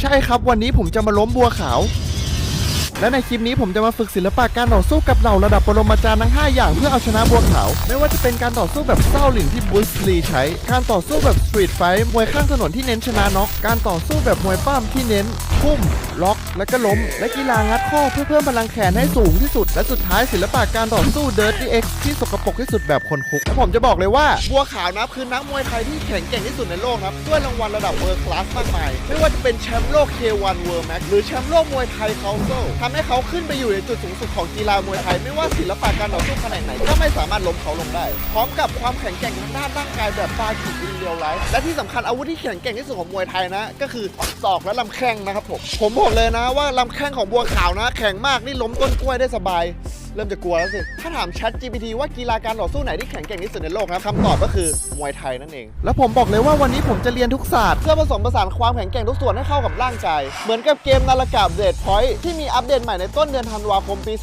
ใช่ครับวันนี้ผมจะมาล้มบัวขาว และในคลิปนี้ผมจะมาฝึกศิลปะการต่อสู้กับเหล่าระดับปรมาจารย์ทั้ง 5 อย่างเพื่อเอาชนะบัวขาว ไม่ว่าจะเป็นการต่อสู้แบบเศร้าหลินที่บรูซลีใช้ การต่อสู้แบบสตรีทไฟท์มวยข้างถนนที่เน้นชนะน็อก การต่อสู้แบบมวยปั้มที่เน้นพุ่ม ล็อก และก็ล้ม และกีฬางัดข้อเพื่อเพิ่มพลังแขนให้สูงที่สุด และสุดท้ายศิลปะการต่อสู้ Dirty X ที่สกปรกที่สุดแบบคนคุกและผมจะบอกเลยว่าบัวขาวนะคือนักมวยไทยที่แข็งแกร่งที่สุดในโลกครับด้วยรางวัลระดับเวิร์คลาสมากมายไม่ว่าจะเป็นแชมป์โลก K1 World Max หรือแชมป์โลกมวยไทย Council ทำให้เขาขึ้นไปอยู่ในจุดสูงสุดของกีฬามวยไทย ไม่ว่าศิลปะการต่อสู้ขนาดไหนก็ไม่สามารถล้มเขาลงได้ พร้อมกับความแข็งแกร่งทางด้านร่างกายแบบฟาจิอินเรียวไลฟ์และที่สำคัญอาวุธที่แข็งแกร่งที่สุดของมวยไทยนะ ก็คือศอกและลำแข้งนะครับผมผมบอกเลยนะว่าลำแข้งของบัวขาวนะ แข็งมากนี่ล้มต้นกล้วยได้สบายเริ่มจะกลัวแล้วสิ ถ้าถาม Chat GPT ว่ากีฬาการต่อสู้ไหนที่แข็งแกร่งที่สุดในโลกนะคำตอบก็คือมวยไทยนั่นเอง แล้วผมบอกเลยว่าวันนี้ผมจะเรียนทุกศาสตร์เพื่อผสมผสานความแข็งแกร่งทุกส่วนให้เข้ากับร่างกาย เหมือนกับเกมนาฬิกาเดดพอยท์ที่มีอัปเดตใหม่ในต้นเดือนธันวาคมปี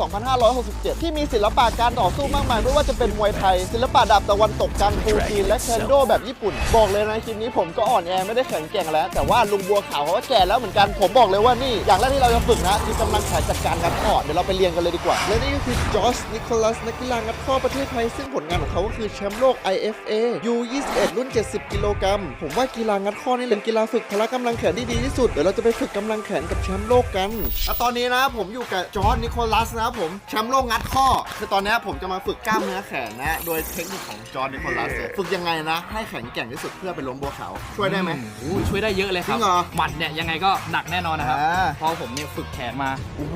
2567 ที่มีศิลปะการต่อสู้มากมายไม่ว่าจะเป็นมวยไทย ศิลปะดาบตะวันตกกังฟูจีนและเคนโดแบบญี่ปุ่น บอกเลยนะคลิปนี้ผมก็อ่อนแอไม่ได้แข็งแกร่งแล้ว แต่ว่าลุงบัวขาวเขาก็แก่แล้วเหมือนกันผมบอกเลยว่านี่อย่างแรกที่เราจะฝึกนะคือกำลังแขนจัดการงัดข้อเดี๋ยวเราไปเรียนกันเลยดีกว่าและนี่ก็คือจอร์จนิโคลัสนักกีฬางัดข้อประเทศไทย ซึ่งผลงานของเขาก็คือแชมป์โลก IFA U21 รุ่น 70 กิโลกรัม ผมว่ากีฬางัดข้อนี่เป็นกีฬาฝึกพละกำลังแขนที่ดีที่สุด เดี๋ยวเราจะไปฝึกกำลังแขนกับแชมป์โลกกันและตอนนี้นะผมอยู่กับจอร์จนิโคลัสนะครับผมแชมป์โลกงัดข้อ คือตอนนี้ผมจะมาฝึกกล้ามเนื้อแขนนะ โดยเทคนิคของจอร์จนิโคลัสเลยฝึกยังไงนะ ให้แข็งแกร่งที่สุดเพื่อไปล้มบัวขาวช่วยได้ไหมโอ้ยช่วยได้เยอะเลยครับจริงเหรอหมัดเนี่ยยังไงก็หนักแน่นอนนะครับอ่าเพราะผมเนี่ยฝึกแขนมาโอ้โห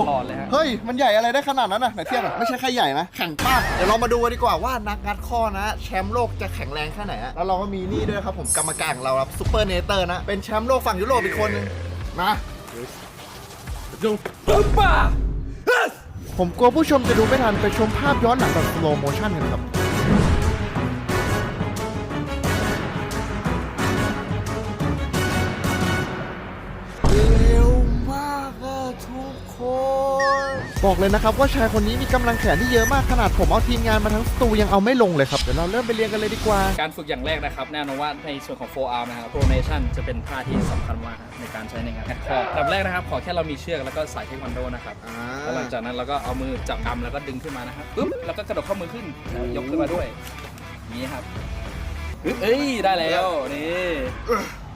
ตลอดเลยฮะเฮ้ยมันใหญ่อะไรได้ขนาดนั้นนะไหนเทียบอะไม่ใช่แค่ใหญ่นะแข็งป้ากเดี๋ยวเรามาดูกันดีกว่าว่านักงัดข้อนะ แชมป์โลกจะแข็งแรงแค่ไหนอะแล้วเราก็มีนี่ด้วยครับผมกรรมการของเราครับซูเปอร์เนเตอร์นะเป็นแชมป์โลกฝั่งยุโรปอีกคนนึงมาดูปุ๊บป่ะผมกลัวผู้ชมจะดูไม่ทันไปชมภาพย้อนหลังแบบ slow motion กันครับ บอกเลยนะครับว่าชายคนนี้มีกำลังแขนที่เยอะมากขนาดผมเอาทีมงานมาทั้งสตูยังเอาไม่ลงเลยครับเดี๋ยวเราเริ่มไปเรียนกันเลยดีกว่า การฝึกอย่างแรกนะครับ แน่นอนว่าในส่วนของ4 arm นะครับ pronation จะเป็นท่าที่สำคัญมากครับในการใช้ในงานแอดคอร์แบบแรกนะครับ ขอแค่เรามีเชือกแล้วก็สายเทควันโดนะครับอ่าแล้วหลังจากนั้นเราก็เอามือจับกำแล้วก็ดึงขึ้นมานะครับปึ๊บแล้วก็กระโดดข้อมือขึ้นแล้วยกขึ้นมาด้วยอย่างนี้ครับปึ๊บเอ้ยได้แล้วนี่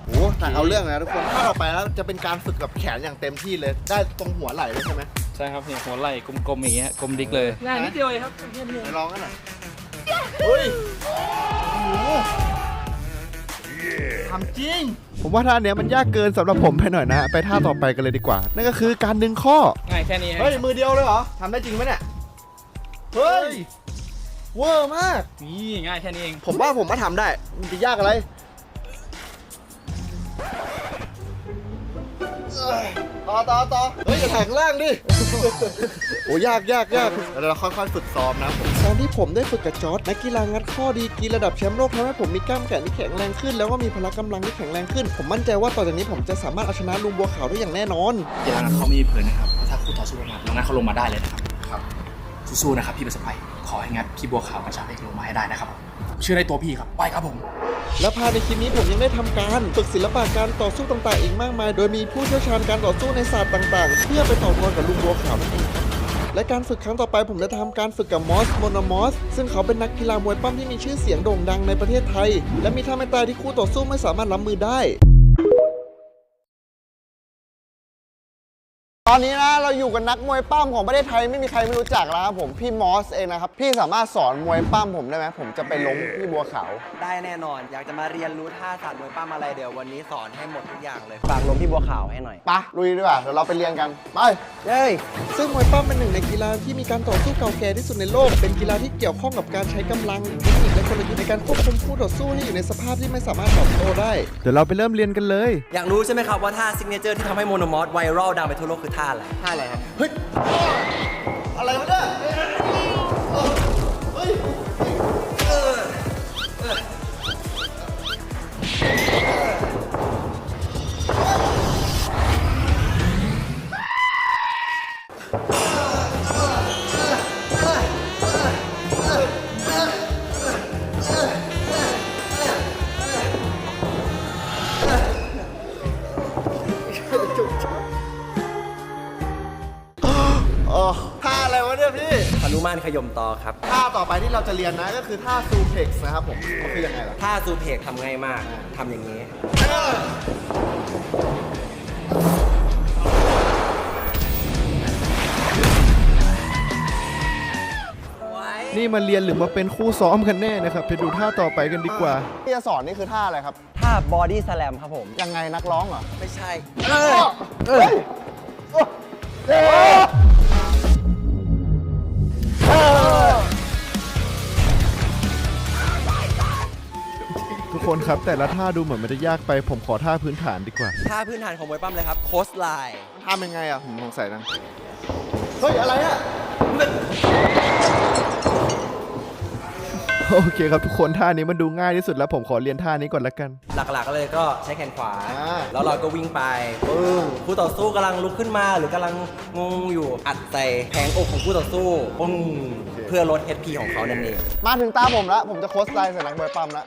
โอ้แต่เอาเรื่องเลยนะทุกคนถ้าต่อไปแล้วจะเป็นการฝึกกับแขนอย่างเต็มที่เลย ได้ตรงหัวไหล่เลยใช่ไหมใช่ครับเนี่ยหัวไหล่กลมๆอย่างเงี้ยกลมดิกเลยง่ายนิดเดียวเองครับไปลองกันหน่อยเฮ้ยโอ้โหทำจริง ผมว่าท่าเนี้ยมันยากเกินสำหรับผมไปหน่อยนะ ไปท่าต่อไปกันเลยดีกว่า นั่นก็คือการดึงข้อ ง่ายแค่นี้ฮะเฮ้ยมือเดียวเลยเหรอทำได้จริงไหมเนี่ยเฮ้ยเวอร์มาก นี่ง่ายแค่นี้เอง ผมว่าผมมาทำได้ มันจะยากอะไร ต่อต่อต่อเฮ้ยอย่าแข็งแรงดิ โอ้ยากยากยากเดี๋ยวเราค่อยๆฝึกซ้อมนะผมตอนที่ผมได้ฝึกกับจอร์ดนักกีฬางัดข้อดีกรีระดับแชมป์โลกทำให้ผมมีกล้ามแขนที่แข็งแรงขึ้น แล้วก็มีพละกำลังที่แข็งแรงขึ้น ผมมั่นใจว่าต่อจากนี้ผมจะสามารถเอาชนะลุงบัวขาวได้อย่างแน่นอนกีฬานัดเขาไม่มีเผยนะครับ ถ้าคู่ต่อสู้ลงมาน้องนัทเขาลงมาได้เลยนะครับครับสู้ๆนะครับพี่เป็นสไป ขอให้งัดพี่บัวขาวกับชาเล็กลงมาให้ได้นะครับผมเชื่อในตัวพี่ครับไปครับผม และภายในคลิปนี้ผมยังได้ทำการฝึกศิลปะการต่อสู้ต่างๆอีกมากมาย โดยมีผู้เชี่ยวชาญการต่อสู้ในศาสตร์ต่างๆ เพื่อไปต่อกรกับลุงบัวขาวนั่นเองและการฝึกครั้งต่อไปผมจะทำการฝึกกับมอสโมนามอส ซึ่งเขาเป็นนักกีฬามวยปั้มที่มีชื่อเสียงโด่งดังในประเทศไทย และมีท่าไม่ตายที่คู่ต่อสู้ไม่สามารถรับมือได้ อนนี้นะเราอยู่กับนักมวยปั้มของประเทศไทยไม่มีใครไม่รู้จักแล้วครับผมพี่มอสเองนะครับพี่สามารถสอนมวยปั้มผมได้ไหมผมจะไปล้มพี่บัวขาวได้แน่นอน อยากจะมาเรียนรู้ท่าศาสตร์มวยปั้มอะไรเดี๋ยววันนี้สอนให้หมดทุกอย่างเลยฝากลงพี่บัวขาวให้หน่อยปะลุยดีกว่าเดี๋ยวเราไปเรียนกันไปเย้ยซึ่งมวยปั้มเป็นหนึ่งในกีฬาที่มีการต่อสู้เก่าแก่ที่สุดในโลก เป็นกีฬาที่เกี่ยวข้องกับการใช้กำลังเทคนิคและ กลยุทธ์ในการควบคุมคู่ต่อสู้ให้อยู่ในสภาพที่ไม่สามารถตอบโต้ได้ เดี๋ยวเราไปเริ่มเรียนกันเลย อยากรู้ใช่ไหมครับว่าท่าซิกเนเจอร์ที่ทำให้โมโนมอสไวรัลดังไปทั่วโลกคือท่าอะไร ท่าอะไรฮะเฮ้ยอะไรวะเนี่ย มานขยมตอครับ ท่าต่อไปที่เราจะเรียนนะก็คือท่าซูเพล็กซ์นะครับผมมันคือยังไงล่ะ ถ้าซูเพกทำง่ายมากทำอย่างนี้ นี่มาเรียนหรือมาเป็นคู่ซ้อมกันแน่นะครับไปดูท่าต่อไปกันดีกว่า ที่จะสอนนี่คือท่าอะไรครับถ้าบอดี้สแลมครับผม ยังไงนักร้องเหรอ ไม่ใช่ทุก คนครับ แต่ละท่าดูเหมือนมันจะยากไป ผมขอท่าพื้นฐานดีกว่า ท่าพื้นฐานของมวยปั้มเลยครับ โคสไลน์ทำยังไงอะ ผมสงสัยนะ เฮ้ย อะไรอะ โอเคครับทุกคนท่านี้มันดูง่ายที่สุดแล้ว ผมขอเรียนท่านี้ก่อนละกัน หลักๆเลยก็ใช้แขนขวา อ่า แล้วเราก็วิ่งไปปึ้งคู่ต่อสู้กำลังลุกขึ้นมาหรือกำลังงงอยู่อัดใส่แผงอกของคู่ต่อสู้ปึ้งเพื่อลด HP ของเขานั่นเองมาถึงตาผมแล้วผมจะโค้ชไลน์ใส่นักมวยปั้มแล้ว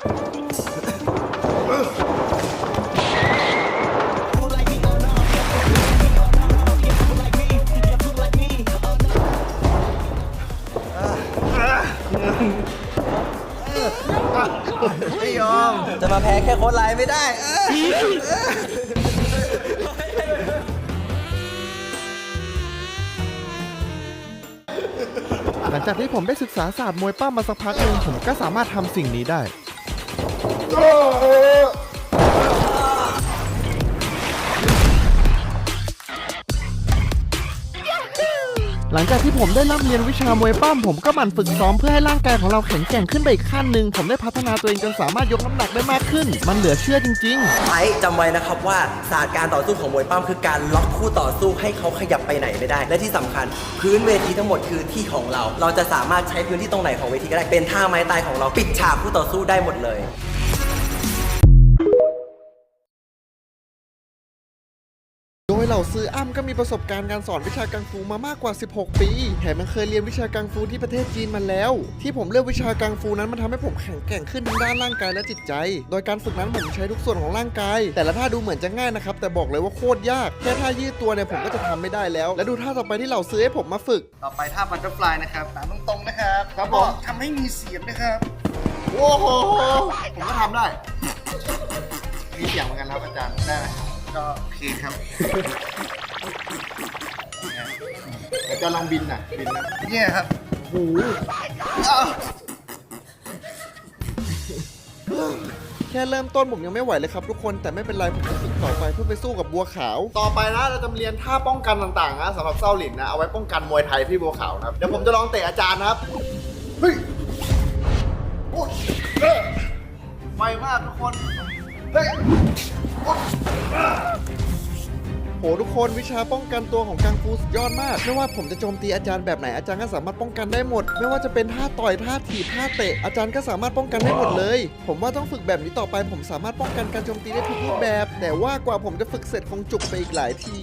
ไม่ยอม จะมาแพ้แค่โค้ดไลน์ไม่ได้ หลังจากที่ผมได้ศึกษาศาสตร์มวยปั้มมาสักพักหนึ่งผมก็สามารถทำสิ่งนี้ได้ หลังจากที่ผมได้ร่ำเรียนวิชามวยปั้มผมก็หมั่นฝึกซ้อมเพื่อให้ร่างกายของเราแข็งแกร่งขึ้นไปอีกขั้นหนึ่งผมได้พัฒนาตัวเองจนสามารถยกน้ำหนักได้มากขึ้น มันเหลือเชื่อจริง ๆ ไอ้จำไว้นะครับว่าศาสตร์การต่อสู้ของมวยปั้มคือการล็อกคู่ต่อสู้ให้เขาขยับไปไหนไม่ได้ และที่สำคัญ พื้นเวทีทั้งหมดคือที่ของเรา เราจะสามารถใช้พื้นที่ตรงไหนของเวทีก็ได้เป็นท่าไม้ตายของเราปิดฉากคู่ต่อสู้ได้หมดเลย ยเหล่าซื้ออ้ำก็มีประสบการณ์การสอนวิชากังฟูมามากกว่า 16 ปี แถมยังเคยเรียนวิชากังฟูที่ประเทศจีนมาแล้ว ที่ผมเลือกวิชากังฟูนั้นมันทำให้ผมแข็งแกร่งขึ้นทั้งด้านร่างกายและจิตใจ โดยการฝึกนั้นผมใช้ทุกส่วนของร่างกาย แต่ละท่าดูเหมือนจะง่ายนะครับ แต่บอกเลยว่าโคตรยาก แค่ท่ายืดตัวเนี่ยผมก็จะทำไม่ได้แล้ว และดูท่าต่อไปที่เหล่าซื้อให้ผมมาฝึก ต่อไปท่าบัตเตอร์ฟลายนะครับตามตรงๆนะครับครับผมทำให้มีเสียงนะครับ โอ้โห ผมก็ทำได้ มีเสียงเหมือนกันครับอาจารย์ ได้ไหม ก็โอเคครับอาจารย์ลองบินหน่ะบินนะเนี่ยครับโอ้โหแค่เริ่มต้นผมยังไม่ไหวเลยครับทุกคนแต่ไม่เป็นไรผมจะฝึกต่อไปเพื่อไปสู้กับบัวขาว ต่อไปนะเราจะเรียนท่าป้องกันต่างๆนะสำหรับเส้าหลินนะเอาไว้ป้องกันมวยไทยพี่บัวขาวนะครับเดี๋ยวผมจะลองเตะอาจารย์นะครับเฮ้ยโอ้ยเอ้ยไวมากทุกคนเฮ้ย โอ๊ยโหทุกคนวิชาป้องกันตัวของกังฟูสุดยอดมาก ไม่ว่าผมจะโจมตีอาจารย์แบบไหนอาจารย์ก็สามารถป้องกันได้หมด ไม่ว่าจะเป็นท่าต่อยท่าถีบท่าเตะอาจารย์ก็สามารถป้องกันได้หมดเลย ผมว่าต้องฝึกแบบนี้ต่อไป ผมสามารถป้องกันการโจมตีได้ทุกรูปแบบ แต่ว่ากว่าผมจะฝึกเสร็จคงจุกไปอีกหลายที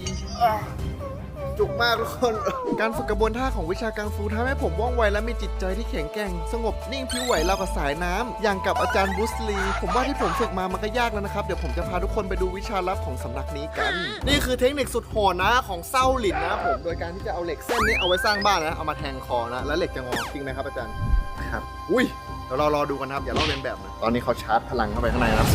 จุกมากทุกคน การฝึกกระบวนท่าของวิชากังฟูทำให้ผมว่องไวและมีจิตใจที่แข็งแกร่ง สงบนิ่งผิวไหวราวกับสายน้ำอย่างกับอาจารย์บรูสลี ผมว่าที่ผมฝึกมามันก็ยากแล้วนะครับ เดี๋ยวผมจะพาทุกคนไปดูวิชาลับของสำนักนี้กัน นี่คือเทคนิคสุดโหดนะของเส้าหลินนะผม โดยการที่จะเอาเหล็กเส้นนี้เอาไว้สร้างบ้านนะ เอามาแทงคอนะ แล้วเหล็กจะงอจริงไหมครับอาจารย์ ครับ อุ้ย เดี๋ยวเรารอดูกันนะครับ อย่าลอกเลียนแบบนะตอนนี้เขาชาร์จพลังเข้าไปข้างในนะครับ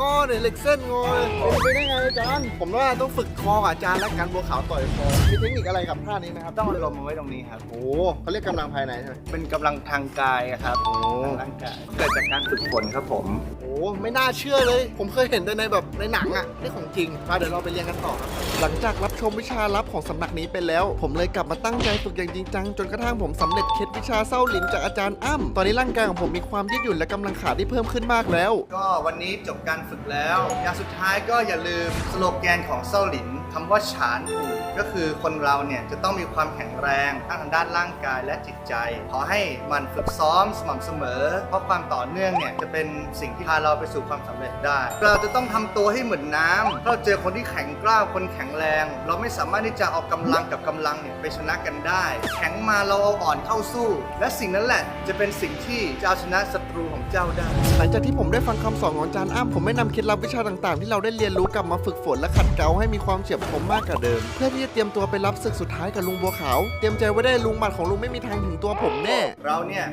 งอเนี่ยเหล็กเส้นงอเนี่ยเป็นไปได้ไงอาจารย์ ผมว่าต้องฝึกคอกับอาจารย์และการบัวขาวต่อยคอมีเทคนิคอะไรกับท่านี้ไหมครับ ต้องเอาลมมาไว้ตรงนี้ครับ โอ้เขาเรียกกำลังภายในใช่ไหมเป็นกำลังทางกายอะครับโอ้ทางร่างกายเกิดจากการฝึกฝนครับผม โอ้ไม่น่าเชื่อเลย ผมเคยเห็นแต่ในแบบในหนังอะนี่ของจริงมาเดี๋ยวเราไปเรียนกันต่อครับ หลังจากรับชมวิชาลับของสำนักนี้ไปแล้ว ผมเลยกลับมาตั้งใจฝึกอย่างจริงจังจนกระทั่งผมสำเร็จเคล็ดวิชาเศร้าหลินจากอาจารย์อ้ำตอนนี้ร่างกายของผมมีความยืดหยุ่นและกำลังขาที่เพิ่มขึ้นมากแล้ว ก็วันนี้จบการฝึกแล้ว อย่างสุดท้ายก็อย่าลืมสโลแกนของเซาหลินคำว่าฉานอู่ ก็คือคนเราเนี่ยจะต้องมีความแข็งแรงทั้งทางด้านร่างกายและจิตใจ ขอให้มันฝึกซ้อมสม่ำเสมอ เพราะความต่อเนื่องเนี่ยจะเป็นสิ่งที่พาเราไปสู่ความสำเร็จได้ เราจะต้องทำตัวให้เหมือนน้ำถ้าเราเจอคนที่แข็งกล้าวคนแข็งแรง เราไม่สามารถที่จะเอากำลังกับกำลังเนี่ยไปชนะกันได้ แข็งมาเราเอาอ่อนเข้าสู้ และสิ่งนั้นแหละจะเป็นสิ่งที่จะเอาชนะศัตรูของเจ้าได้ หลังจากที่ผมได้ฟังคำสอนของอาจารย์อ้ำผมไม่นำเคล็ดลับวิชาต่างๆ ที่เราได้เรียนรู้กลับมาฝึกฝนและขัดเกลาให้มีความเฉียบคมมากกว่าเดิม เพื่อที่เตรียมตัวไปรับศึกสุดท้ายกับลุงบัวขาว เตรียมใจไว้ได้ลุงหมัดของลุงไม่มีทางถึงตัวผมแน่ เราเนี่ย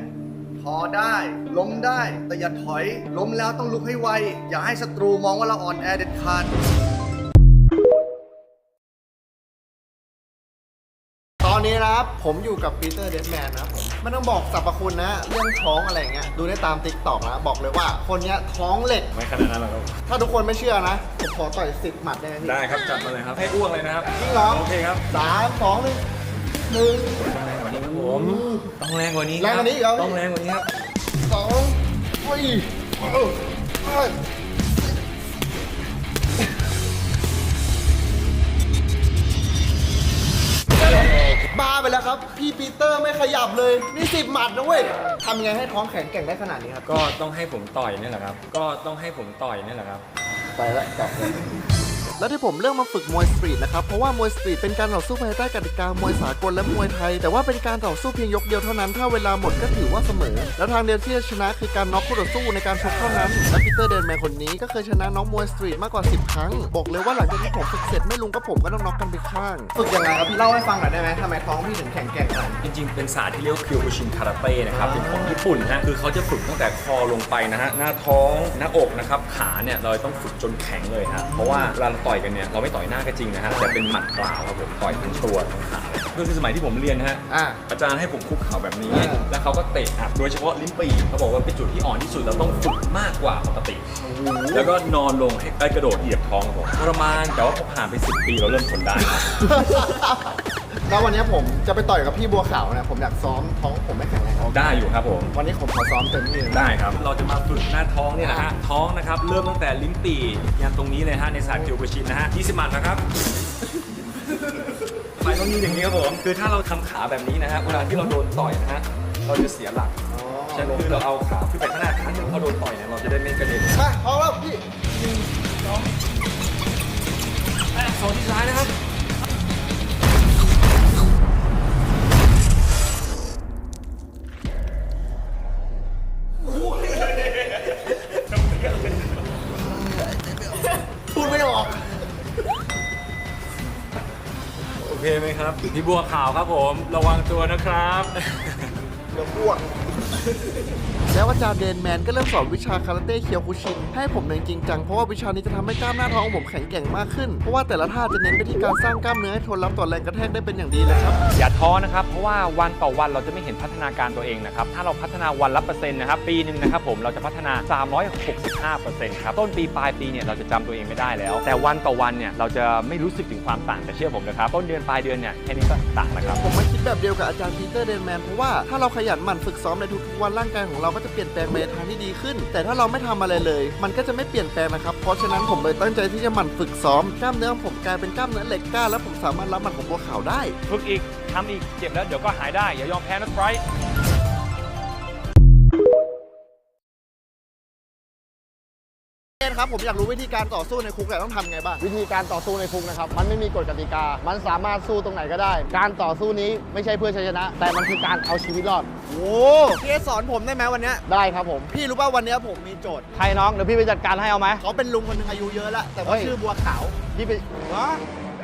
ท้อได้ ล้มได้ แต่อย่าถอย ล้มแล้วต้องลุกให้ไว อย่าให้ศัตรูมองว่าเราอ่อนแอเด็ดขาด ตอนนี้นะครับผมอยู่กับปีเตอร์เดดแมนนะครับผม ไม่ต้องบอกสรรพคุณนะ เรื่องท้องอะไรอย่างเงี้ยดูได้ตามติ๊กต็อกนะบอกเลยว่า คนเนี้ยท้องเหล็ก ไม่ขนาดนั้นหรอกครับถ้าทุกคนไม่เชื่อนะผมขอต่อยสิบหมัดได้ไหมพี่ได้ครับจัดมาเลยครับให้อ้วกเลยนะครับจริงเหรอโอเคครับสามสองหนึ่งหนึ่งผมต้องแรงกว่านี้คบแรงกว่านี้อีกเหรอ ต้องแรงกว่านี้ครับสองโอ้ยเออเอ้ย บ้าไปแล้วครับ พี่ปีเตอร์ไม่ขยับเลยนี่สิบหมัดนะเว้ยทำยังไงให้ท้องแข็งแกร่งได้ขนาดนี้ครับ ก็ต้องให้ผมต่อยนี่แหละครับ ก็ต้องให้ผมต่อยนี่แหละครับ ไปแล้วกลับเลย แล้วที่ผมเลือกมาฝึกมวยสตรีทนะครับเพราะว่ามวยสตรีทเป็นการต่อสู้ภายใต้กติกามวยสากลและมวยไทย แต่ว่าเป็นการต่อสู้เพียงยกเดียวเท่านั้นถ้าเวลาหมดก็ถือว่าเสมอ แล้วทางเดียวที่จะชนะคือการน็อกคู่ต่อสู้ในการชกเท่านั้นและปีเตอร์เดนแมนคนนี้ก็เคยชนะน้องมวยสตรีทมากกว่า 10 ครั้ง บอกเลยว่าหลังจากที่ผมฝึกเสร็จไม่ลุงก็ผมก็ต้องน็อกกันไปข้างฝึกยังไงครับพี่เล่าให้ฟังหน่อยได้ไหมทำไมท้องพี่ถึงแข็งแกร่งขนาดนี้จริง ๆ เป็นศาสตร์ที่เรียกว่าคิวบูชินคาราเต้นะครับเป็นของญี่ปุ่นนะฮะคือเขาจะฝึกตั้งแต่คอลงไปนะฮะหน้าท้องหน้าอกนะครับขาเนี่ยเราต้องฝึกจนแข็งเลยฮะเพราะว่าเวลาเราต่อยกันเนี่ยเราไม่ต่อยหน้าก็จริงนะฮะแต่เป็นหมัดเปล่าครับผมต่อยทั้งตัวทั้งขาก็คือสมัยที่ผมเรียนนะฮะอ่า อาจารย์ให้ผมคุกเข่าแบบนี้อ่าแล้วเขาก็เตะอัดโดยเฉพาะลิ้นปี่เขาบอกว่าเป็นจุดที่อ่อนที่สุดเราต้องฝึกมากกว่าปกติ แล้วก็นอนลงให้ได้กระโดดเหยียบท้องครับผมทรมานแต่ว่าพอผ่านไปสิปีเราเริ่มทนได้ แล้ววันนี้ผมจะไปต่อยกับพี่บัวขาวนะ ผมอยากซ้อมท้องผมไม่แข็งแรงได้อยู่ครับผม วันนี้ผมขอซ้อมเต็มที่เลยนะ ได้ครับ เราจะมาฝึกหน้าท้องเนี่ยนะฮะ ท้องนะครับ เริ่มตั้งแต่ลิ้นปี่ยันตรงนี้เลยฮะ ในศาสตร์เกียวกชินนะฮะ20หมัดนะครับ ไปต้องยืนอย่างนี้ครับผม คือถ้าเราทำขาแบบนี้นะฮะ เวลาที่เราโดนต่อยนะฮะ เราจะเสียหลักใช่ไหมคือเราเอาขาขึ้นไปข้างหน้าครั้งหนึ่งพอโดนต่อยเนี่ย เราจะได้ไม่กระเด็นมาพร้อมแล้วพี่แอะสองที่ซ้ายนะครับ เคไหมครับ พี่บัวขาวครับผม ระวังตัวนะครับ เดี๋ยวอ้วก แล้วอาจารย์เดนแมนก็เริ่มสอนวิชาคาราเต้เคียวคุชินให้ผมเรียนจริงจังเพราะว่าวิชานี้จะทำให้กล้ามหน้าท้องของผมแข็งแกร่งมากขึ้น เพราะว่าแต่ละท่าจะเน้นไปที่การสร้างกล้ามเนื้อให้ทนรับต่อแรงกระแทกได้เป็นอย่างดีเลยครับ อย่าท้อนะครับ เพราะว่าวันต่อวันเราจะไม่เห็นพัฒนาการตัวเองนะครับ ถ้าเราพัฒนาวันละเปอร์เซ็นต์นะครับ ปีหนึ่งนะครับผมเราจะพัฒนา 365เปอร์เซ็นต์ครับ ต้นปีปลายปีเนี่ยเราจะจำตัวเองไม่ได้แล้ว แต่วันต่อวันเนี่ยเราจะไม่รู้สึกถึงความต่างแต่เชื่อผมนะครับ ต้นเดือนปลายเดือนเนี่ยแค่นี้ก็ต่างแล้วครับผมมาคิด แบบเดียวกับอาจารย์ปีเตอร์เดนแมนเพราะว่าถ้าเราขยันหมั่นฝึกซ้อมในทุกๆวันร่างกายของเราก็จะเปลี่ยนแปลงไปในทางที่ดีขึ้น แต่ถ้าเราไม่ทำอะไรเลย มันก็จะไม่เปลี่ยนแปลงนะครับเพราะฉะนั้นผมเลยตั้งใจที่จะหมั่นฝึกซ้อมกล้ามเนื้อของผมกลายเป็นกล้ามเนื้อเหล็กกล้าและผมสามารถรับหมัดของบัวขาวได้ ฝึกอีกทำอีกเจ็บแล้วเดี๋ยวก็หายได้อย่ายอมแพ้นะไฟ นครับผมอยากรู้วิธีการต่อสู้ในคุกแต่ต้องทำไงบ้างวิธีการต่อสู้ในคุกนะครับมันไม่มีกฎกติกา มันสามารถสู้ตรงไหนก็ได้ การต่อสู้นี้ไม่ใช่เพื่อชัยชนะ แต่มันคือการเอาชีวิตรอด โอ้พี่เอสอนผมได้ไหมวันเนี้ยได้ครับผมพี่รู้ป่ะวันเนี้ยผมมีโจทย์ใครน้องเดี๋ยวพี่ไปจัดการให้เอาไหมเขาเป็นลุงคนหนึงอายุเยอะแล้วแต่ว่าเฮ้ย ชื่อบัวขาวพี่ไปวะ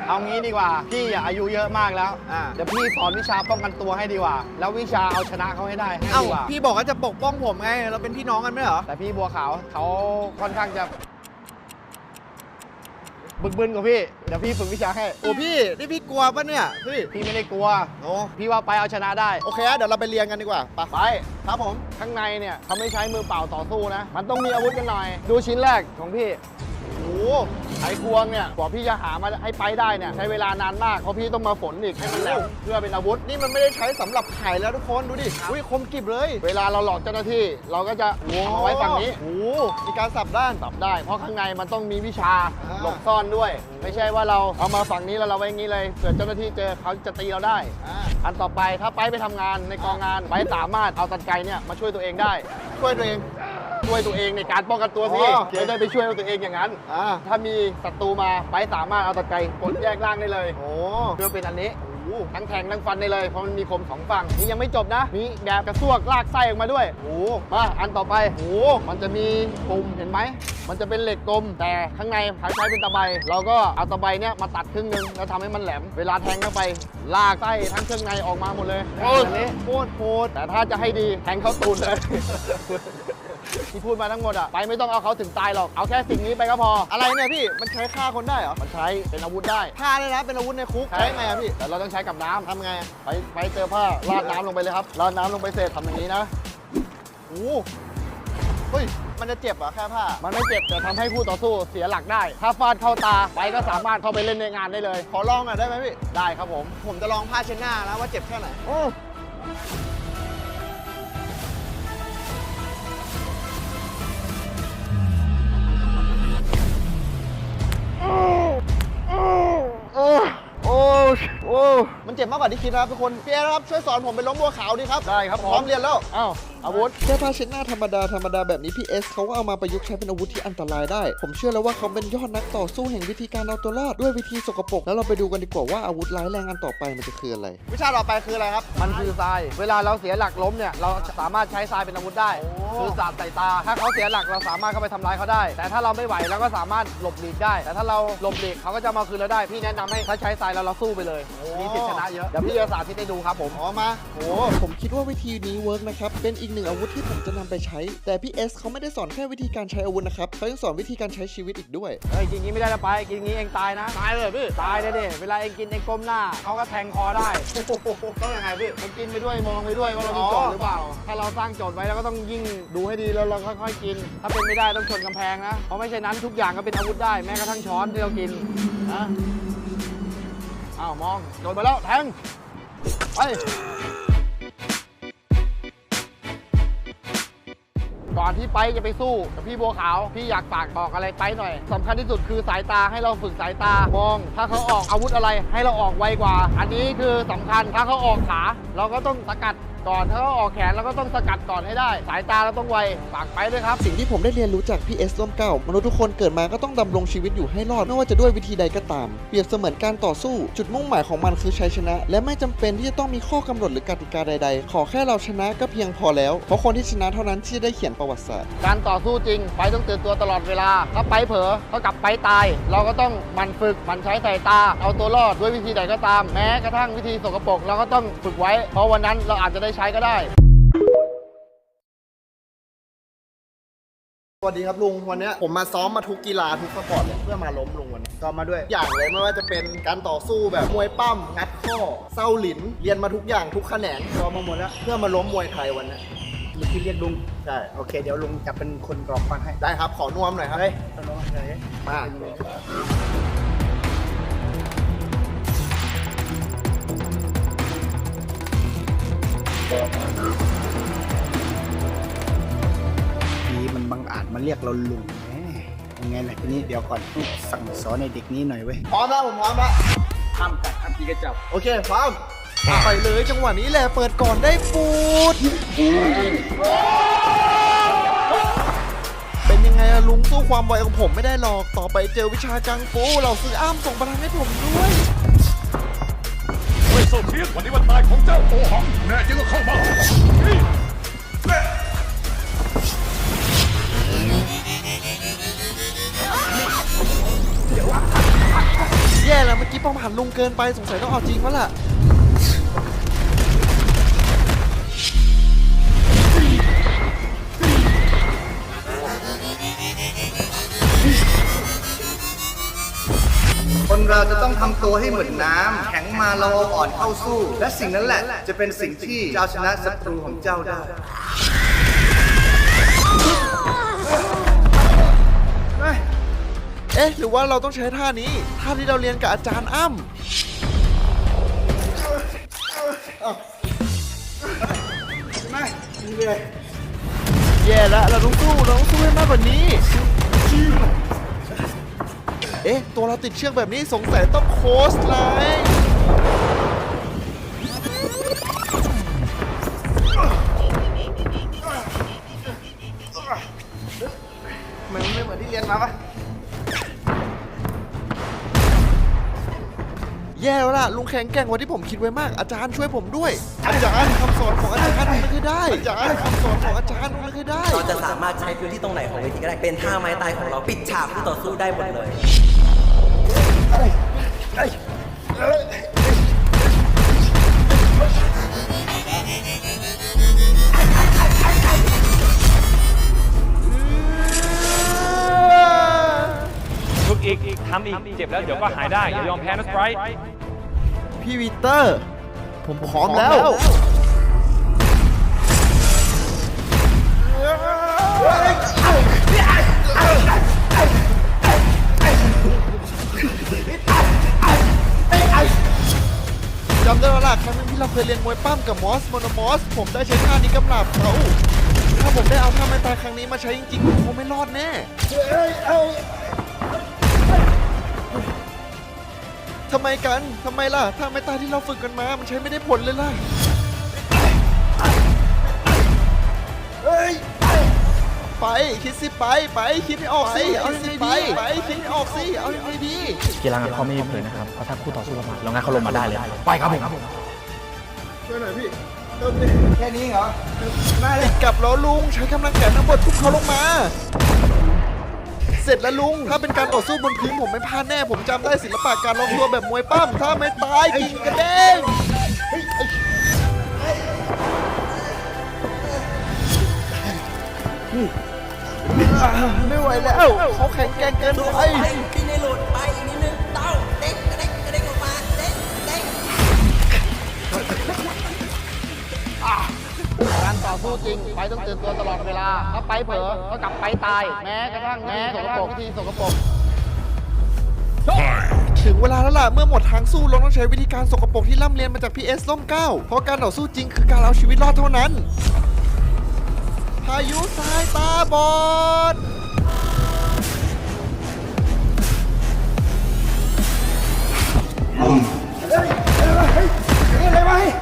เอางี้ดีกว่า พี่อย่าอายุเยอะมากแล้ว อ่า เดี๋ยวพี่สอนวิชาป้องกันตัวให้ดีกว่า แล้ววิชาเอาชนะเขาให้ได้ให้เอ้าดีกว่า พี่บอกว่าจะปกป้องผมไง เราเป็นพี่น้องกันไม่เหรอ แต่พี่บัวขาวเขาค่อนข้างจะ บึกบึนกว่าพี่ เดี๋ยวพี่ฝึกวิชาให้ โอ้พี่ นี่พี่กลัวปะเนี่ย พี่พี่ไม่ได้กลัว โอ้พี่ว่าไปเอาชนะได้ โอเคอะเดี๋ยวเราไปเรียนกันดีกว่าไปไป ครับผม ข้างในเนี่ยเขาไม่ใช้มือเปล่าต่อสู้นะ มันต้องมีอาวุธกันหน่อย ดูชิ้นแรกของพี่ โอ้ไขควงเนี่ยกว่าพี่จะหามาให้ไปได้เนี่ยใช้เวลานานมากเพราะพี่ต้องมาฝนอีกให้มันแหลมเพื่อเป็นอาวุธนี่มันไม่ได้ใช้สำหรับไข่แล้วทุกคนดูดิอุ้ยคมกริบเลย เวลาเราหลอกเจ้าหน้าที่เราก็จะเอามาไว้ฝั่งนี้ โอ้โหมีการสับด้าน สับได้ เพราะข้างในมันต้องมีวิชาอ่า หลบซ่อนด้วย ไม่ใช่ว่าเราเอามาฝั่งนี้แล้วเราไว้อย่างนี้เลยเกิดเจ้าหน้าที่เจอเขาจะตีเราได้ อ่าอันต่อไปถ้าไปไปทำงานในกองงานไปสามารถเอาตันไกเนี่ยมาช่วยตัวเองได้ ช่วยตัวเอง ช่วยตัวเองในการป้องกันตัวสิอ๋อโอเค ไม่ได้ไปช่วยตัวเองอย่างนั้น อ่าถ้ามีศัตรูมาไปสามารถเอาตันไกกดแยกร่างได้เลยโอ้เพื่อเป็นอันนี้ทั้งแทงทั้งฟันได้เลย เพราะมันมีคมสองฝั่งนี่ยังไม่จบนะ มีแบบกระซวกลากไส้ออกมาด้วย โอ้มาอันต่อไปโอ้มันจะมีปุ่มเห็นไหม มันจะเป็นเหล็กกลม แต่ข้างในเขาใช้เป็นตะไบเราก็เอาตะไบเนี่ยมาตัดครึ่งหนึงแล้วทำให้มันแหลม เวลาแทงเข้าไป ลากไส้ทั้งเครื่องในออกมาหมดเลยโอ้อันนี้โคตรโคตรแต่ถ้าจะให้ดีแทงเข้าตูนเลย ที่พูดมาทั้งหมดอะไปไม่ต้องเอาเขาถึงตายหรอกเอาแค่สิ่งนี้ไปก็พอ อะไรเนี่ยพี่มันใช้ฆ่าคนได้เหรอมันใช้เป็นอาวุธได้ฆ่าเลยนะเป็นอาวุธในคุกใช้ไงอะพี่แต่เราต้องใช้กับน้ำทำไงอะไปไปเจอผ้าราดน้ำลงไปเลยครับราดน้ำลงไปเสร็จทำอย่างนี้นะโอ้เฮ้ยมันจะเจ็บเหรอแค่ผ้า มันไม่เจ็บแต่ทำให้คู่ต่อสู้เสียหลักได้ ถ้าฟาดเข้าตาไปก็สามารถเข้าไปเล่นในงานได้เลย ขอลองหน่อยได้ไหมพี่ ได้ครับผม ผมจะลองผ้าเช็ดหน้านะว่าเจ็บแค่ไหน โอ้โอ้โอ้โอ้ มันเจ็บมากกว่าที่คิดนะครับทุกคนพี่เอครับช่วยสอนผมไปล้มบัวขาวดีครับได้ครับผมพร้อมเรียนแล้วอ้าวอาวุธแค่ผ้าเช็ดหน้าธรรมดาธรรมดาแบบนี้พี่เอสเขาก็เอามาประยุกต์ใช้เป็นอาวุธที่อันตรายได้ ผมเชื่อแล้วว่าเขาเป็นยอดนักต่อสู้แห่งวิธีการเอาตัวรอดด้วยวิธีสกปรกแล้วเราไปดูกันดีกว่าว่าอาวุธร้ายแรงอันต่อไปมันจะคืออะไร วิชาต่อไปคืออะไรครับ มันคือทราย เวลาเราเสียหลักล้มเนี่ยเราสามารถใช้ทรายเป็นอาวุธได้คือสาดใส่ตา ถ้าเขาเสียหลักเราสามารถเข้าไปทำร้ายเขาได้ แต่ถ้าเราไม่ไหวเราก็สามารถหลบหลีกได้ แต่ถ้าเราหลบหลีกเขาก็จะมาคืนเราได้พี่แนะนำให้ถ้าใช้ทรายแล้วเราสู้ไปเลยมีสิทธิ์ชนะเยอะ เดี๋ยวพี่จะสาธิตให้ดูครับผม อ๋อมาโอ้ผมคิดว่าวิธีนี้เวิร์กนะครับ เป็นอีกหนึ่งอาวุธที่ผมจะนำไปใช้ แต่พี่เอสเขาไม่ได้สอนแค่วิธีการใช้อาวุธนะครับเขายังสอนวิธีการใช้ชีวิตอีกด้วย เฮ้ยกินงี้ไม่ได้ละไป กินงี้เองตายนะ ตายเลยพี่ ตายเลยดิเวลาเองกินเองก้มหน้าเขาก็แทงคอได้ต้องยังไงพี่มันกินไปด้วยมองไปด้วยว่าเรามีโจทย์หรือเปล่า ถ้าเราสร้างโจทย์ไว้เราก็ต้องยิ่งดูให้ดีแล้วเราค่อยๆกิน ถ้าเป็นไม่ได้ต้องชนกำแพงนะ เพราะไม่ใช่นั้นทุกอย่างก็เป็นอาวุธได้แม้กระทั่งช้อนที่เรากินนะ อ้าวมอง โดนไปแล้ว แทง ไป ก่อนที่ไปจะไปสู้กับพี่บัวขาว พี่อยากฝากบอกอะไรไปหน่อยสำคัญที่สุดคือสายตาให้เราฝึกสายตามอง ถ้าเขาออกอาวุธอะไรให้เราออกไวกว่า อันนี้คือสำคัญถ้าเขาออกขา เราก็ต้องสกัด ก่อน ถ้าเขาออกแขนเราก็ต้องสกัดก่อนให้ได้ สายตาเราต้องไวฝากไปด้วยครับ สิ่งที่ผมได้เรียนรู้จากพี่เอสร่มเกล้ามนุษย์ทุกคนเกิดมาก็ต้องดำรงชีวิตอยู่ให้รอดไม่ว่าจะด้วยวิธีใดก็ตาม เปรียบเสมือนการต่อสู้ จุดมุ่งหมายของมันคือชัยชนะ และไม่จำเป็นที่จะต้องมีข้อกำหนดหรือกติกาใด ๆ ขอแค่เราชนะก็เพียงพอแล้ว เพราะคนที่ชนะเท่านั้นที่จะได้เขียนประวัติศาสตร์ การต่อสู้จริง ไปต้องตื่นตัวตลอดเวลา ถ้าไปเผลอเท่ากับไปตาย เราก็ต้องหมันฝึกหมันใช้สายตา เอาตัวรอดด้วยวิธีใดก็ตาม แม้กระทั่งวิธีสกปรกเราก็ต้องฝึกไว้ เพราะวันนั้นเราอาจจะได้ใช้ก็ได้ สวัสดีครับลุงวันเนี้ยผมมาซ้อมมาทุกกีฬาทุกสปอร์ตเลยเพื่อมาล้มลุงวันนี้ซ้อมมาด้วยอย่างเลยไม่ว่าจะเป็นการต่อสู้แบบมวยปั้มงัดข้อเส้าหลินเรียนมาทุกอย่างทุกแขนงซ้อมมาหมดแล้วเพื่อมาล้มมวยไทยวันเนี้ยเมื่อกี้เรียกลุงใช่โอเคเดี๋ยวลุงจะเป็นคนกรอกฟันให้ได้ครับขอนวมหน่อยครับเฮ้ยตอนน้องเลยมา ทีมันบังอาจมาเรียกเราลุงแหมยังไงล่ะทีนี้เดี๋ยวก่อนต้องสั่งสอนในเด็กนี้หน่อยเว้ยพร้อมแล้วผมพร้อมแล้วห้ามกัดห้ามตีกระจับโอเคพร้อมไปเลยจังหวะนี้แหละเปิดก่อนได้ฟูดเป็นยังไงอะลุงสู้ความไวของผมไม่ได้หรอก ต่อไปเจอวิชากังฟูเราซื้ออ้ามส่งพลังให้ผมด้วยเฮ้ย โซเทียสวันนี้วันตายของเจ้าโอหังแน่จริงก็เข้ามาแย่แล้วเมื่อกี้ป้อมหันลุงเกินไปสงสัยต้องเอาจริงวะล่ะ เราจะต้องทำตัวให้เหมือนน้ำแข็งมาเราเอาอ่อนเข้าสู้ และสิ่งนั้นแหละ จะเป็นสิ่งที่จะเอาชนะศัตรูของเจ้าได้เฮ้ยเอ๊ะ หรือว่าเราต้องใช้ท่านี้ ท่าที่เราเรียนกับอาจารย์อ้ำแย่แล้วเราต้องสู้เราต้องสู้ให้มากกว่านี้ เอ๊ะ ตัวเราติดเชือกแบบนี้สงสัยต้องโค้ชไลน์ทำไมมันไม่เหมือนที่เรียนมาปะแย่แล้วล่ะ ลุงแข็งแกร่งกว่าที่ผมคิดไว้มาก อาจารย์ช่วยผมด้วย อาจารย์คำสอนของอาจารย์มันไม่เคยได้อาจารย์คำสอนของอาจารย์มันไม่เคยได้ เราจะสามารถใช้พื้นที่ตรงไหนของเวทีก็ได้ เป็นท่าไม้ตายของเรา ปิดฉากคู่ต่อสู้ได้หมดเลย ฝึกอีกอีกทำอีก เจ็บแล้วเดี๋ยวก็หายได้ อย่ายอมแพ้นะสไปร์ พี่วีเตอร์ ผมพร้อมแล้ว ครั้งหนึงที่เราเคยเรียนมวยปั้มกับมอสโมโนมอส ผมได้ใช้ท่านี้กำลับเขาถ้าผมได้เอาท่าไม้ตายครั้งนี้มาใช้จริงๆผมคงไม่รอดแน่ทำไมกันทำไมล่ะถ้าไม่ตายที่เราฝึกกันมา มันใช้ไม่ได้ผลเลยล่ะไปคิดสิไปไปคิดให้ออกสิเอายังไงดีไปคิดให้ออกสิเอายังไงดีกีฬางานเขาไม่มีเผยนะครับเพราะถ้าคู่ต่อสู้ประมาทเรางั้นเขาลงมาได้เลย ไปครับผม ช่วยหน่อยพี่เติมดิแค่นี้เหรอไม่ติดกลับแล้วลุงใช้กำลังแขนทั้งหมดทุบเขาลงมา เสร็จแล้วลุง ถ้าเป็นการต่อสู้บนพื้นผมไม่พลาดแน่ ผมจำได้ศิลปะการล็อกตัวแบบมวยปั้ม ถ้าไม่ตายกินกระเด้งเฮ้ยเอ้ยไม่ไหวแล้ว เขาแข็งแกร่งเกินไปที่ในหลุดไปารต่อสู้จริง ไปต้องตื่นตัวตลอดเวลา ถ้าไปเผลอก็กลับไปตาย แม้กระทั่งแม้กระทั่งวิธีสกปรกถึงเวลาแล้วล่ะ เมื่อหมดทางสู้เราต้องใช้วิธีการสกปรกที่ร่ำเรียนมาจาก PS ล่มเกล้าเพราะการต่อสู้จริงคือการเอาชีวิตรอดเท่านั้น พายุสายตาบอดผ้าเ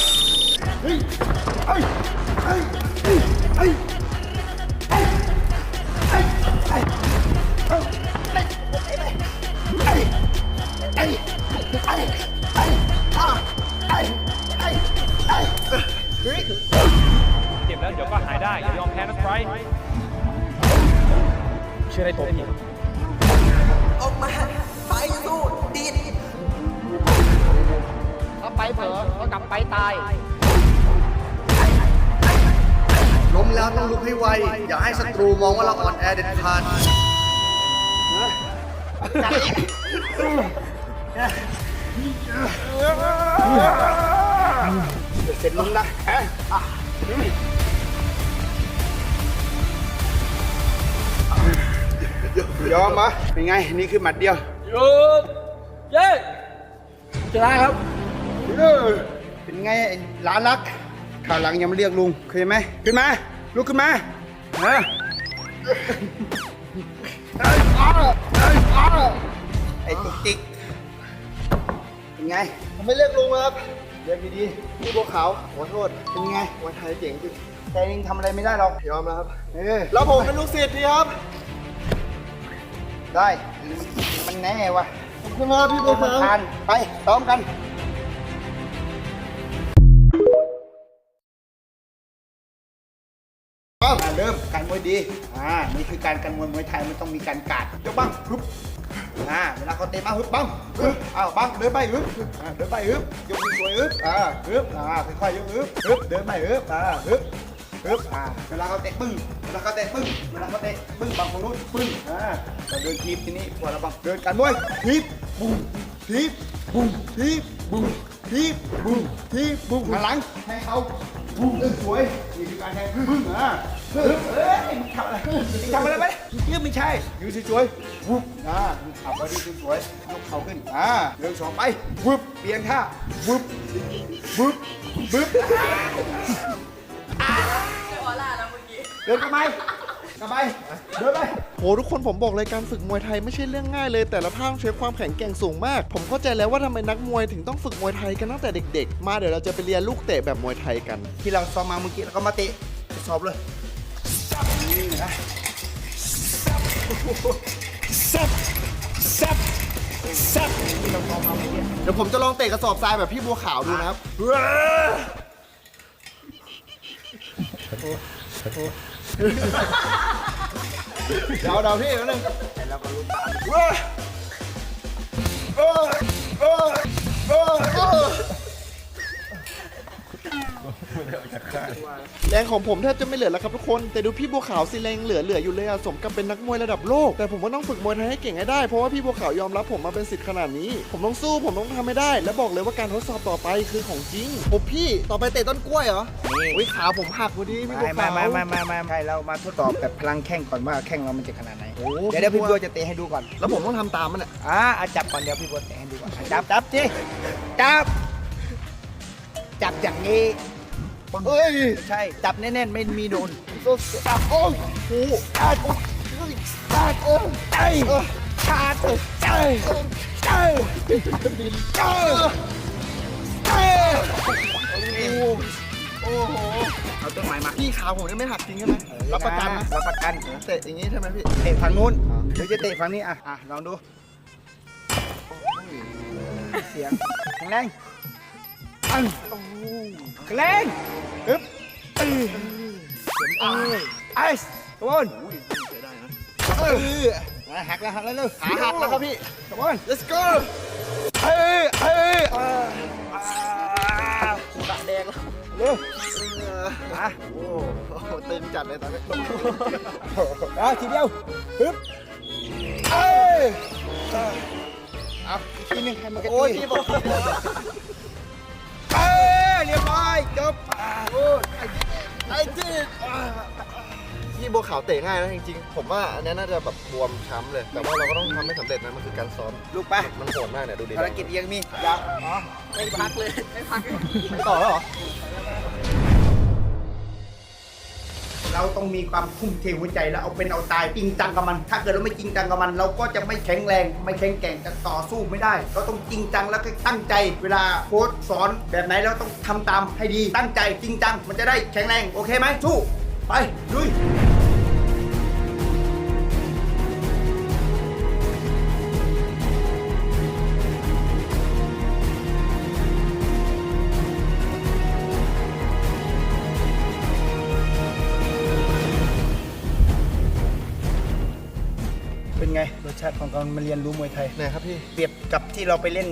เป็นไง นี่คือหมัดเดียวหยุดเย้ชนะครับเออเป็นไงไอ้หลานรักข่าวหลังยังไม่เรียกลุงเคยไหมขึ้นมา ลุกขึ้นมาเออไอ้ตุ๊กติ๊กเป็นไง ผมไม่เรียกลุงครับเรียกดีๆพี่บัวขาวขอโทษ เป็นไงวันไทยเจ๋งจริงแต่เองทำอะไรไม่ได้หรอกยอมแล้วครับ เออแล้วผมเป็นลูกศิษย์พี่ครับ ได้ มันแน่วะขอบคุณครับพี่บัวมาขาวทานไปซ้อมกันเอาเริ่มการมวยดี อ่า นี่คือการกันมวยมวยไทยมันต้องมีการกาดยกบ้างฮึบอ่า เวลาเขาเตะมาฮึบบ้างฮึบอ้าวบ้างเดินไปฮึบอ่าเดินไปฮึบยกมือสวยฮึบอ่าฮึบอ่าค่อยๆยกฮึบฮึบเดินไปฮึบอ่าฮึบ ปึ๊บอ่าเวลาเขาเตะปึ้งเวลาเขาเตะปึ้งเวลาเขาเตะปึ้งบังตรงนู้นปึ้งอ่าเราเดินทีบทีนี้พอเราบังเดินกันด้วยทีบบุ้งทีบบุ้งทีบบุ้งทีบบุ้งทีบบุ้งหันหลังให้เขาบุ้งเออสวยนี่คือการแทงปึ้งอ่าปึ๊บเอ้ยมึงทำอะไรมึงทำอะไรไปเนี่ยไม่ใช่ยืนสวยๆวุบอ่าขับไปดีสวยๆยกเข่าขึ้นอ่าเดินสองไปวุบเปลี่ยนท่าวุบวุบวุบ ดินกลับไปกลับไปเดินไป โหทุกคนผมบอกเลยการฝึกมวยไทยไม่ใช่เรื่องง่ายเลย แต่ละภาคต้องใช้ความแข็งแกร่งสูงมาก ผมเข้าใจแล้วว่าทำไมนักมวยถึงต้องฝึกมวยไทยกันตั้งแต่เด็ก ๆ มาเดี๋ยวเราจะไปเรียนลูกเตะแบบมวยไทยกัน ที่เราซ้อมมาเมื่อกี้แล้วก็มาเตะสอบเลยนี่นะซับซับซับที่เราซ้อมมาเมื่อกี้เดี๋ยวผมจะลองเตะกระสอบทรายแบบพี่บัวขาวดูนะครับ เดาเดาพี่แป๊บนึงแล้วก็รู้ตาม แรงของผมแทบจะไม่เหลือแล้วครับทุกคน แต่ดูพี่บัวขาวสิแรงเหลือเหลืออยู่เลยอะสมกับเป็นนักมวยระดับโลก แต่ผมก็ต้องฝึกมวยไทยให้เก่งให้ได้ เพราะว่าพี่บัวขาวยอมรับผมมาเป็นสิทธิ์ขนาดนี้ ผมต้องสู้ผมต้องทำให้ได้ และบอกเลยว่าการทดสอบต่อไปคือของจริงผมพี่ต่อไปเตะต้นกล้วยเหรออุ้ยขาผมหักพอดีพี่บัวไม่ขาวไม่ไม่ไม่ไม่ไม่ใช่เรามาทดสอบแบบพลังแข้งก่อนว่าแข้งเรามันจะขนาดไหนโอ้ เดี๋ยวเดี๋ยวพี่บัวจะเตะให้ดูก่อนแล้วผมต้องทำตามมันอะอ่าอะจับก่อนเดี๋ยวพี่บัวเตะให้ดูก่อนอะจับจับจิจับ จับอย่างนี้เอ้ยไม่ใช่ จับแน่นๆ ไม่มีโดนจับโอ้โหอาดโอ้ยอาดโอ้ยไอ้ขาดไอ้ไอ้ไอ้ไอ้โอ้โห เอาต้นไม้มา พี่ขาผมยังไม่หักจริงใช่ไหมรับประกันนะรับประกันเตะอย่างนี้ใช่ไหมพี่ เตะฝั่งนู้นเดี๋ยวจะเตะฝั่งนี้อะ อะ ลองดู เสียงแข็งแรงอัง แข็งแรงอึ๊บเออเออไอ้ตะวันเออหักแล้วหักแล้วเร็วขาหักแล้วครับพี่ตะวัน let's go เอ้ยเอ้ยอ่าอ่าตาแดงแล้วเร็วมาโอ้โหตึงจัดเลยตอนนี้เอาทีเดียวฮึบเอ้ยเอาอีกทีหนึงให้มันกระโอ้ยตุ้น พี่บอกเอ้ยเรียบร้อยจบอ่าโอ้ยไอ้จีดพี่บัวขาวเตะง่ายนะจริงๆ ผมว่าอันนี้น่าจะแบบบวมช้ำเลย แต่ว่าเราก็ต้องทำให้สำเร็จนะมันคือการซ้อม ลูกไปมันโหดมากเนี่ยดูดิภารกิจยังมียังอ๋อไม่พักเลย ไม่พัก ไม่ต่อแล้วเหรอ เราต้องมีความทุ่มเทหัวใจแล้วเอาเป็นเอาตายจริงจังกับมัน ถ้าเกิดเราไม่จริงจังกับมัน เราก็จะไม่แข็งแรง ไม่แข็งแกร่งจะต่อสู้ไม่ได้ เราต้องจริงจังแล้วก็ตั้งใจ เวลาโค้ชสอนแบบไหนเราต้องทำตามให้ดีตั้งใจจริงจังมันจะได้แข็งแรงโอเคไหมสู้ไปลุย องการมาเรียนรู้มวยไทย ไหนครับพี่ เปรียบกับที่เราไปเล่น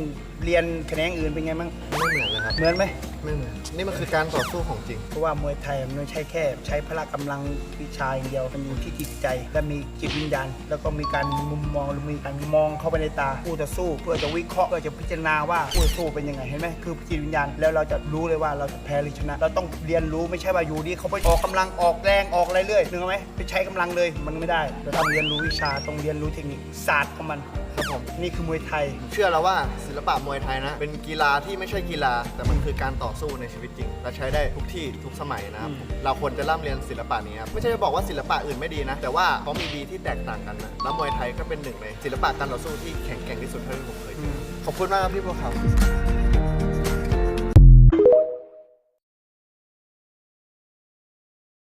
เรียนแขนงอื่นเป็นไงมั้งไม่เหมือนเลยครับ เหมือนไหม ไม่เหมือนนี่มันคือการต่อสู้ของจริง เพราะว่ามวยไทยมันไม่ใช่แค่ ใช้พละกำลังวิชาอย่างเดียวมันอยู่ที่จิตใจ และมีจิตวิญญาณ แล้วก็มีการมุมมองหรือมีการมองเข้าไปในตาผู้ต่อสู้ เพื่อจะวิเคราะห์เพื่อจะพิจารณาว่าผู้ต่อสู้เป็นยังไงเห็นไหมคือจิตวิญญาณแล้วเราจะรู้เลยว่าเราจะแพ้หรือชนะ เราต้องเรียนรู้ไม่ใช่ว่าอยู่ดีเขาไปออกกำลังออกแรงออกอะไรเรื่อยนึกออไหมไปใช้กำลังเลยมันไม่ได้เราต้องเรียนรู้วิชาต้องเรียนรู้เทคนิคศาสตร์ของมัน ครับผมนี่คือมวยไทย เชื่อแล้วว่าศิลปะมวยไทยนะ เป็นกีฬาที่ไม่ใช่กีฬา แต่มันคือการต่อสู้ในชีวิตจริงและใช้ได้ทุกที่ทุกสมัยนะครับ เราควรจะร่ำเรียนศิลปะนี้ครับไม่ใช่จะบอกว่าศิลปะอื่นไม่ดีนะ แต่ว่าเขามีดีที่แตกต่างกันนะแล้วมวยไทยก็เป็นหนึ่งในศิลปะการต่อสู้ที่แข็งแกร่งที่สุดเท่าที่ผมเคยเจอขอบคุณมากครับพี่บัวขาว